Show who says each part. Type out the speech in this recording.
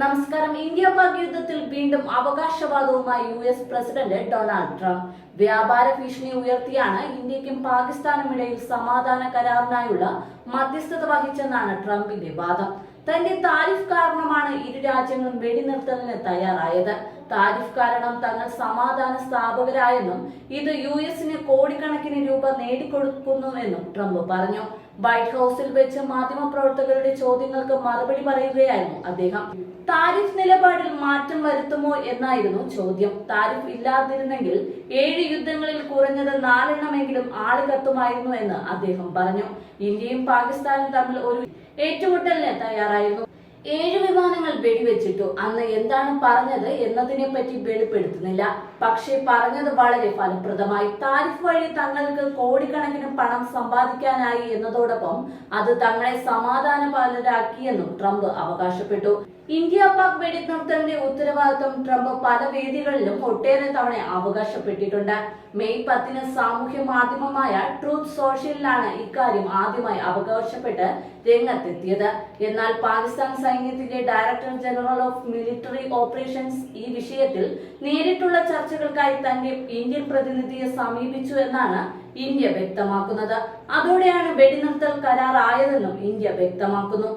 Speaker 1: നമസ്കാരം. ഇന്ത്യ പാക് യുദ്ധത്തിൽ വീണ്ടും അവകാശവാദവുമായി U S president Donald Trump. വ്യാപാര ഭീഷണി ഉയർത്തിയാണ് ഇന്ത്യക്കും പാകിസ്ഥാനും ഇടയിൽ സമാധാന കരാറിനായുള്ള മധ്യസ്ഥത വഹിച്ചെന്നാണ് ട്രംപിന്റെ വാദം. തന്റെ താരിഫ് കാരണമാണ് ഇരു രാജ്യങ്ങളും വെടിനിർത്തലിന് തയ്യാറായത്. താരിഫ് കാരണം തങ്ങൾ സമാധാന സ്ഥാപകരായെന്നും ഇത് യു എസിന് കോടിക്കണക്കിന് രൂപ നേടിക്കൊടുക്കുന്നുവെന്നും ട്രംപ് പറഞ്ഞു. വൈറ്റ് ഹൌസിൽ വെച്ച് മാധ്യമപ്രവർത്തകരുടെ ചോദ്യങ്ങൾക്ക് മറുപടി പറയുകയായിരുന്നു അദ്ദേഹം. താരിഫ് നിലപാടിൽ മാറ്റം വരുത്തുമോ എന്നായിരുന്നു ചോദ്യം. താരിഫ് ഇല്ലാതിരുന്നെങ്കിൽ ഏഴ് യുദ്ധങ്ങളിൽ കുറഞ്ഞത് നാലെണ്ണമെങ്കിലും ആൾ കത്തുമായിരുന്നു എന്ന് അദ്ദേഹം പറഞ്ഞു. ഇന്ത്യയും പാകിസ്ഥാനും തമ്മിൽ ഒരു ഏറ്റുമുട്ടലിന് തയ്യാറായിരുന്നു. ഏഴ് വിമാനങ്ങൾ വെടിവെച്ചിട്ടു. അന്ന് എന്താണ് പറഞ്ഞത് എന്നതിനെ പറ്റി വെളിപ്പെടുത്തുന്നില്ല. പക്ഷേ പറഞ്ഞത് വളരെ ഫലപ്രദമായി. താരിഫ് വഴി തങ്ങൾക്ക് കോടിക്കണക്കിന് പണം സമ്പാദിക്കാനായി എന്നതോടൊപ്പം അത് തങ്ങളെ സമാധാനപാലരാക്കിയെന്നും ട്രംപ് അവകാശപ്പെട്ടു. ഇന്ത്യ പാക് വെടിനിർത്തലിന്റെ ഉത്തരവാദിത്വം ട്രംപ് പല വേദികളിലും ഒട്ടേറെ തവണ അവകാശപ്പെട്ടിട്ടുണ്ട്. മെയ് പത്തിന് സാമൂഹ്യ മാധ്യമമായ ട്രൂത്ത് സോഷ്യലിലാണ് ഇക്കാര്യം ആദ്യമായി അവകാശപ്പെട്ട് രംഗത്തെത്തിയത്. എന്നാൽ പാകിസ്ഥാൻ സൈന്യത്തിന്റെ director general of military operations ഈ വിഷയത്തിൽ നേരിട്ടുള്ള ചർച്ചകൾക്കായി തന്റെ ഇന്ത്യൻ പ്രതിനിധിയെ സമീപിച്ചു എന്നാണ് ഇന്ത്യ വ്യക്തമാക്കുന്നത്. അതോടെയാണ് വെടിനിർത്തൽ കരാർ ആയതെന്നും ഇന്ത്യ വ്യക്തമാക്കുന്നു.